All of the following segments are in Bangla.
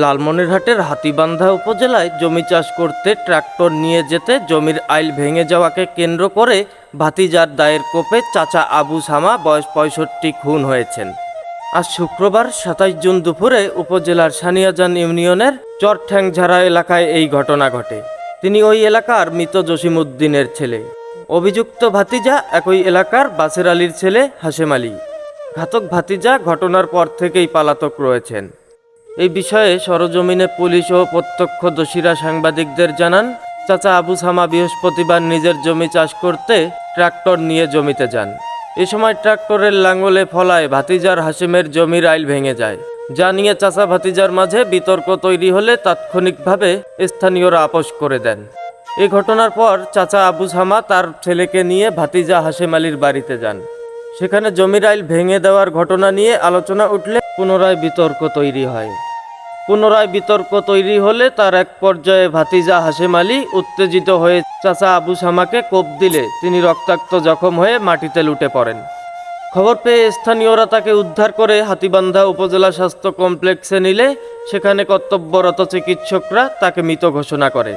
লালমনিরহাটের হাতিবান্ধা উপজেলায় জমি চাষ করতে ট্রাক্টর নিয়ে যেতে জমির আইল ভেঙে যাওয়াকে কেন্দ্র করে ভাতিজার দায়ের কোপে চাচা আবু সামা, বয়স পঁয়ষট্টি, খুন হয়েছেন। আজ শুক্রবার সাতাশ জুন দুপুরে উপজেলার সানিয়াজান ইউনিয়নের চরঠ্যাংঝাড়া এলাকায় এই ঘটনা ঘটে। তিনি ওই এলাকার মৃত জসিমউদ্দিনের ছেলে। অভিযুক্ত ভাতিজা একই এলাকার বাসের আলীর ছেলে হাসেম আলী। ঘাতক ভাতিজা ঘটনার পর থেকেই পালাতক রয়েছেন। এই বিষয়ে সরজমিনে পুলিশ ও প্রত্যক্ষদর্শীরা সাংবাদিকদের জানান, চাচা আবু সামা বৃহস্পতিবার নিজের জমি চাষ করতে ট্রাক্টর নিয়ে জমিতে যান। এ সময় ট্রাক্টরের লাঙ্গলে ফলায় ভাতিজার হাসিমের জমির আইল ভেঙে যায়। যা নিয়ে চাচা ভাতিজার মাঝে বিতর্ক তৈরি হলে তাৎক্ষণিকভাবে স্থানীয়রা আপোষ করে দেন। এ ঘটনার পর চাচা আবু সামা তার ছেলেকে নিয়ে ভাতিজা হাসেম আলীর বাড়িতে যান। সেখানে জমির আইল ভেঙে দেওয়ার ঘটনা নিয়ে আলোচনা উঠলে পুনরায় বিতর্ক তৈরি হয়। পুনরায় বিতর্ক তৈরি হলে তার এক পর্যায়ে ভাতিজা হাসেম আলী উত্তেজিত হয়ে চাচা আবু সামাকে কোপ দিলে তিনি রক্তাক্ত জখম হয়ে মাটিতে লুটে পড়েন। খবর পেয়ে স্থানীয়রা তাকে উদ্ধার করে হাতিবান্ধা উপজেলা স্বাস্থ্য কমপ্লেক্সে নিলে সেখানে কর্তব্যরত চিকিৎসকরা তাকে মৃত ঘোষণা করে।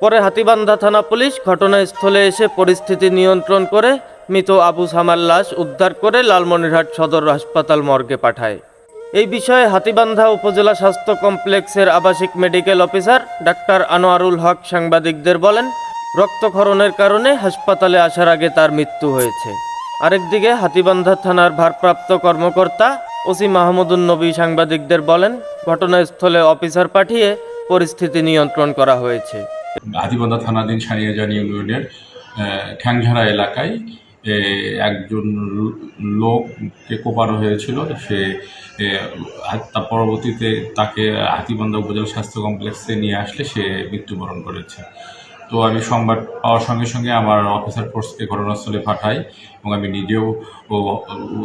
পরে হাতিবান্ধা থানা পুলিশ ঘটনাস্থলে এসে পরিস্থিতি নিয়ন্ত্রণ করে মৃত আবু সামার লাশ উদ্ধার করে লালমনিরহাট সদর হাসপাতাল মর্গে পাঠায়। এই বিষয়ে হাতিবান্ধা উপজেলা স্বাস্থ্য কমপ্লেক্সের আবাসিক medical officer doctor Anwarul Haque সাংবাদিকদের বলেন, রক্তক্ষরণের কারণে হাসপাতালে আসার আগে তার মৃত্যু হয়েছে। আরেকদিকে হাতিবান্ধা থানার ভারপ্রাপ্ত কর্মকর্তা ওসি মাহমুদুন নবী সাংবাদিকদের বলেন, ঘটনাস্থলে অফিসার পাঠিয়ে পরিস্থিতি নিয়ন্ত্রণ করা হয়েছে। হাতিবান্ধা থানাধীন সানিয়াজান ইউনিয়নের ঠ্যাংঝাড়া এলাকায় একজন লো- লোককে কোপানো হয়েছিল। সে তার পরবর্তীতে তাকে হাতিবান্ধা উপজেলা স্বাস্থ্য কমপ্লেক্সে নিয়ে আসলে সে মৃত্যুবরণ করেছে। তো আমি সংবাদ পাওয়ার সঙ্গে সঙ্গে আমার অফিসার ফোর্সকে ঘটনাস্থলে পাঠাই এবং আমি নিজেও ও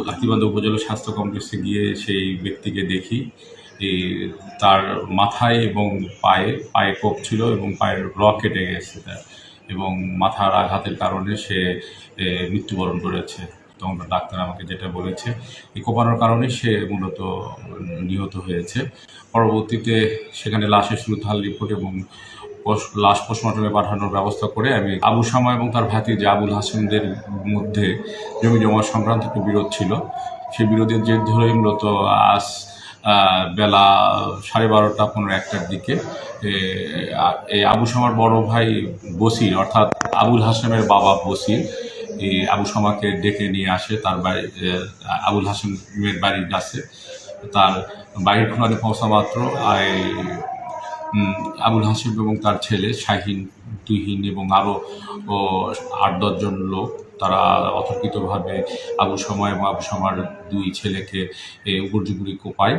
হাতিবান্ধা উপজেলা স্বাস্থ্য কমপ্লেক্সে গিয়ে সেই ব্যক্তিকে দেখি। তার মাথায় এবং পায়ে পায়ে কোপ ছিল এবং পায়ের রক কেটে গেছে তার। এবং মাথার আঘাতের কারণে সে মৃত্যুবরণ করেছে। তখন ডাক্তার আমাকে যেটা বলেছে, এই কোপানোর কারণে সে মূলত নিহত হয়েছে। পরবর্তীতে সেখানে লাশের শ্রুতাল রিপোর্ট এবং লাশ পোস্টমর্টমে পাঠানোর ব্যবস্থা করে আমি আবু শামা এবং তার ভাতিজা আবুল হাসিনদের মধ্যে জমি জমা সংক্রান্ত একটি বিরোধ ছিল। সেই বিরোধের জের ধরে মূলত আজ বেলা সাড়ে বারোটা পনেরো একটার দিকে এই আবু সামার বড় ভাই বসির, অর্থাৎ আবুল হাসেমের বাবা বসির আবু সামাকে ডেকে নিয়ে আসে, তার বাড়ি আবুল হাসেমের বাড়ির কাছে। তার বাড়ির খোলাতে পৌঁছা মাত্র আবুল হাসিম এবং তার ছেলে শাহিন, তুহিন এবং আরও আট দশজন লোক, তারা অতর্কিতভাবে আবু সময় এবং আবু সময়ের দুই ছেলেকে উপর্যুগুলি কোপায়।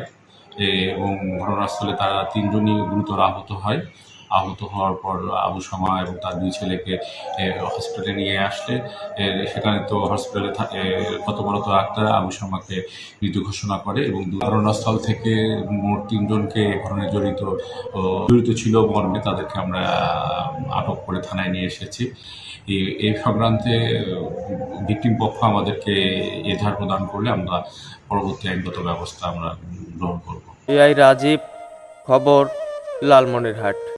এবং ঘটনাস্থলে তারা তিনজনই গুরুতর আহত হয়। আহত হওয়ার পর আবু সমা এবং তার দুই ছেলেকে হসপিটালে নিয়ে আসলে সেখানে তো হসপিটালে কর্তব্যরত ডাক্তার আবু শর্মাকে মৃত্যু ঘোষণা করে এবং ঘটনাস্থল থেকে মোট তিনজনকে এ ঘটনায় জড়িত জড়িত ছিল মর্মে তাদেরকে আমরা আটক করে থানায় নিয়ে এসেছি। এই- সংক্রান্তে, ভিকটিম পক্ষ আমাদেরকে এজাহার প্রদান করলে আমরা পরবর্তী আইনগত ব্যবস্থা আমরা গ্রহণ করব। এআই রাজীব, খবর, লালমনিরহাট।